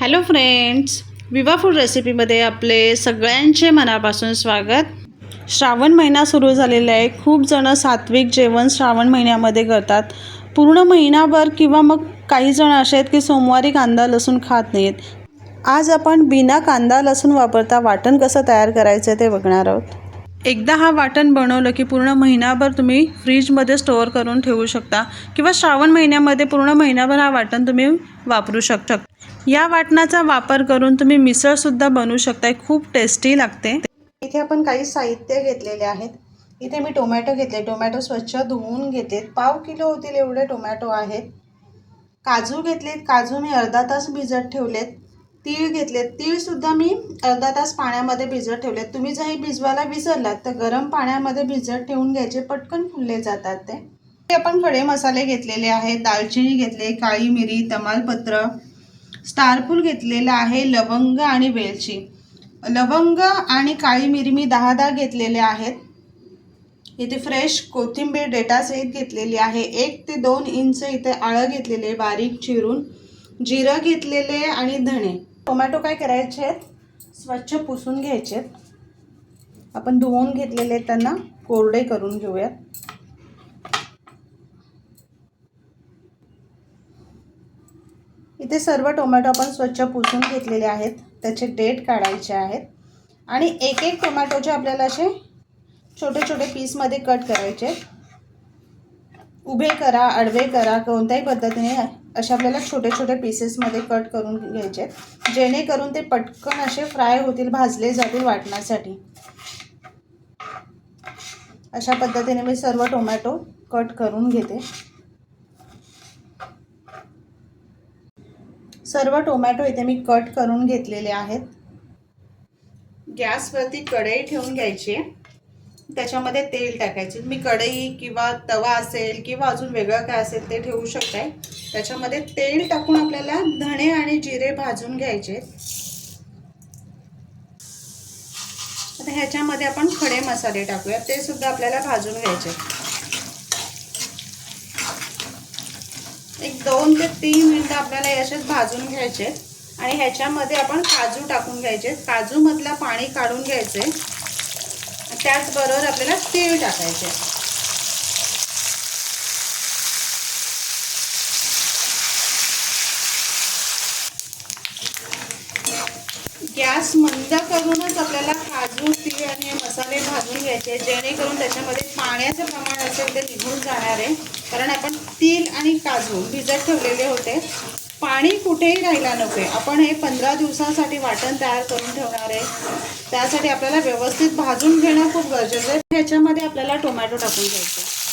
Hello friends Viva food रेसिपीमध्ये आपले सगळ्यांचे मनापासून स्वागत. श्रावण महिना सुरू झालेला आहे. खूप जणं सात्विक जेवण श्रावण महिन्यामध्ये करतात. पूर्ण महिनाभर किंवा मग काही जण असे आहेत की सोमवारी कांदा लसूण खात नाहीत. आज आपण बिना कांदा लसूण वापरता वाटण कसं तयार करायचं ते बघणार आहोत. एकदा हा वाटण बनवलं की पूर्ण महिनाभर तुम्ही फ्रीजमध्ये स्टोअर करून ठेवू शकता किंवा श्रावण महिन्यामध्ये पूर्ण महिनाभर हा वाटण तुम्ही वापरू शकता. या वाटणाचा वापर करून तुम्ही मिसळसुद्धा बनवू शकता खूप टेस्टी लागते. इथे आपण काही साहित्य घेतलेले आहेत. इथे मी टोमॅटो घेतले. टोमॅटो स्वच्छ धुवून घेतलेत पाव किलो होतील एवढे टोमॅटो आहेत. काजू घेतलेत. काजू मी अर्धा तास भिजत ठेवलेत. तीळ घेतलेत. तीळसुद्धा मी अर्धा तास पाण्यामध्ये भिजत ठेवलेत. तुम्ही जर हे भिजवायला विसरलात तर गरम पाण्यामध्ये भिजत ठेवून घ्यायचे. पटकन फुलले जातात ते. आपण खडे मसाले घेतलेले आहेत. दालचिनी घेतले काळी मिरी तमालपत्र स्टारफूल घेतलेलं आहे लवंग आणि वेलची. लवंग आणि काळी मिरी मी दहा दहा घेतलेले आहेत. इथे फ्रेश कोथिंबीर डेटासहित घेतलेली आहे. एक ते दोन इंच इथे आळं घेतलेले बारीक चिरून. जिरं घेतलेले आणि धणे. टोमॅटो काय करायचे आहेत? स्वच्छ पुसून घ्यायचे आहेत. आपण धुवून घेतलेले आहेत त्यांना. कोरडे करून घेऊयात. इथे सर्व टोमॅटो आपण स्वच्छ पुसून घेतलेले आहेत. त्याचे डेट काढायचे आहेत. आणि एक एक टोमॅटोचे आपल्याला असे छोटे छोटे पीसमध्ये कट करायचे. उभे करा आडवे करा कोणत्याही पद्धतीने असे आपल्याला छोटे छोटे पीसेसमध्ये कट करून घ्यायचे. जेणेकरून ते पटकन असे फ्राय होतील भाजले जातील वाटण्यासाठी. अशा पद्धतीने मी सर्व टोमॅटो कट करून घेते. सर्व टोमॅटो इथे मी कट करून घेतलेले आहेत. गॅसवरती कढई ठेवून घ्यायची. त्याच्यामध्ये तेल टाकायचे. मी कढई किंवा तवा असेल किंवा अजून वेगळं काय असेल ते ठेवू शकताय. त्याच्यामध्ये तेल टाकून आपल्याला धणे आणि जिरे भाजून घ्यायचे. आता ह्याच्यामध्ये आपण खडे मसाले टाकूया ते सुद्धा आपल्याला भाजून घ्यायचे एक दोन ते तीन मिनटं आपल्याला याच्यात भाजून घ्यायचे आणि ह्याच्यामध्ये आपण काजू टाकून घ्यायचे काजूमधला पाणी काढून घ्यायचे त्याचबरोबर आपल्याला तीळ टाकायचे गॅस मंद काजू तीळ आणि मसाले भाजून घ्यायचे जेणेकरून त्याच्यामध्ये पाण्याचं प्रमाण असेल ते निघून जाणार आहे. कारण आपण तीळ आणि काजू भिजत ठेवलेले होते. पाणी कुठेही राहायला नको आपण हे पंधरा दिवसांसाठी वाटण तयार करून ठेवणार आहे. त्यासाठी आपल्याला व्यवस्थित भाजून घेणं खूप गरजेचं आहे. ह्याच्यामध्ये आपल्याला टोमॅटो टाकून घ्यायचं.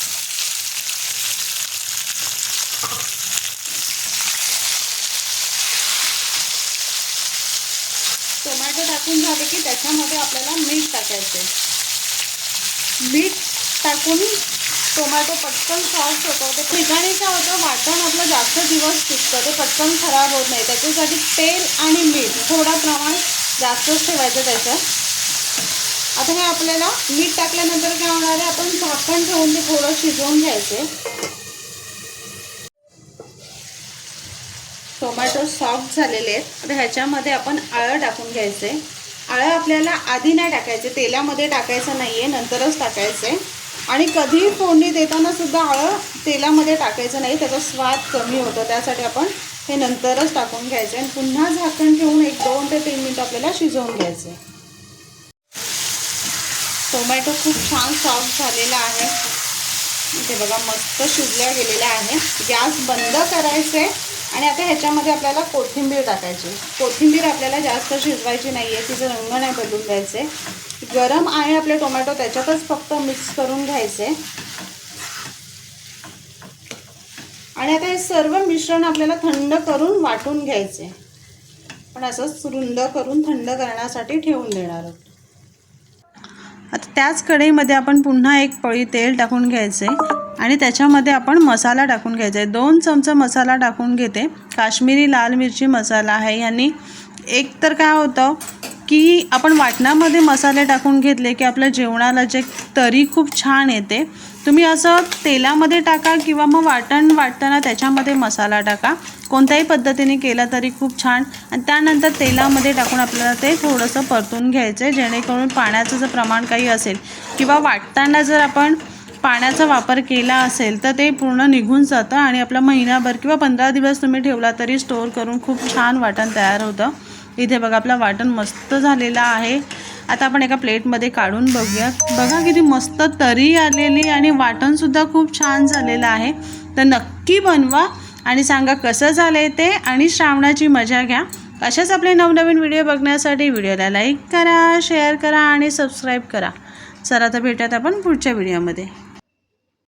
असं टाकून झाले की त्याच्यामध्ये आपल्याला मीठ टाकायचे मीठ टाकून टोमॅटो पटकन सॉफ्ट होतो. ते ठिकाणी काय होतं वाटण आपलं जास्त दिवस टिकतं. ते पटकन खराब होत नाही. त्याच्यासाठी तेल आणि मीठ थोडा प्रमाण जास्तच ठेवायचं त्याच्यात. आता हे आपल्याला मीठ टाकल्यानंतर काय होणार आहे? आपण झाकण ठेवून ते थोडं शिजवून घ्यायचे टोमॅटो सॉफ्ट झालेले आहेत. आता ह्याच्यामध्ये आपण आळं टाकून घ्यायचे. आळं आपल्याला आधी नाही टाकायचे तेलामध्ये टाकायचं नाही आहे नंतरच टाकायचे. आणि कधीही फोडणी देताना सुद्धा आळं तेलामध्ये टाकायचं नाही त्याचा स्वाद कमी होतो. त्यासाठी आपण हे नंतरच टाकून घ्यायचे आणि पुन्हा झाकण ठेवून एक दोन ते तीन मिनिट आपल्याला शिजवून घ्यायचे. टोमॅटो खूप छान सॉफ्ट झालेला आहे. इथे बघा मस्त शिजल्या गेलेला आहे. गॅस बंद करायचे. आणि आता ह्याच्यामध्ये आपल्याला कोथिंबीर टाकायची. कोथिंबीर आपल्याला जास्त शिजवायची नाही आहे तिचं रंग नाही बदलून द्यायचे. गरम आहे आपले टोमॅटो त्याच्यातच फक्त मिक्स करून घ्यायचे. आणि आता हे सर्व मिश्रण आपल्याला थंड करून वाटून घ्यायचे. पण असंच रुंद करून थंड करण्यासाठी ठेवून देणार आहोत. आता त्याच कढईमध्ये आपण पुन्हा एक पळी तेल टाकून घ्यायचे. आणि त्याच्यामध्ये आपण मसाला टाकून घ्यायचा आहे. दोन चमचा मसाला टाकून घेते. काश्मीरी लाल मिरची मसाला आहे. यांनी एक तर काय होतं की आपण वाटणामध्ये मसाले टाकून घेतले की आपल्या जेवणाला जे तरी खूप छान येते. तुम्ही असं तेलामध्ये टाका किंवा मग वाटण वाटताना त्याच्यामध्ये मसाला टाका. कोणत्याही पद्धतीने केला तरी खूप छान. आणि त्यानंतर तेलामध्ये टाकून आपल्याला ते थोडंसं परतून घ्यायचं आहे जेणेकरून पाण्याचं जर प्रमाण काही असेल किंवा वाटताना जर आपण पाण्याचा वापर केला असेल तर ते पूर्ण निघून जातं आणि आपला महिनाभर किंवा पंधरा दिवस तुम्ही ठेवला तरी स्टोअर करून खूप छान वाटण तयार होतं. इथे बघा आपलं वाटण मस्त झालेलं आहे. आता आपण एका प्लेटमध्ये काढून बघूया. बघा किती मस्त तरी आलेली आणि वाटणसुद्धा खूप छान झालेलं आहे. तर नक्की बनवा आणि सांगा कसं झालं आहे ते आणि श्रावणाची मजा घ्या. अशाच आपले नवनवीन व्हिडिओ बघण्यासाठी व्हिडिओला लाईक करा शेअर करा आणि सबस्क्राईब करा. चला तर भेटूयात आपण पुढच्या व्हिडिओमध्ये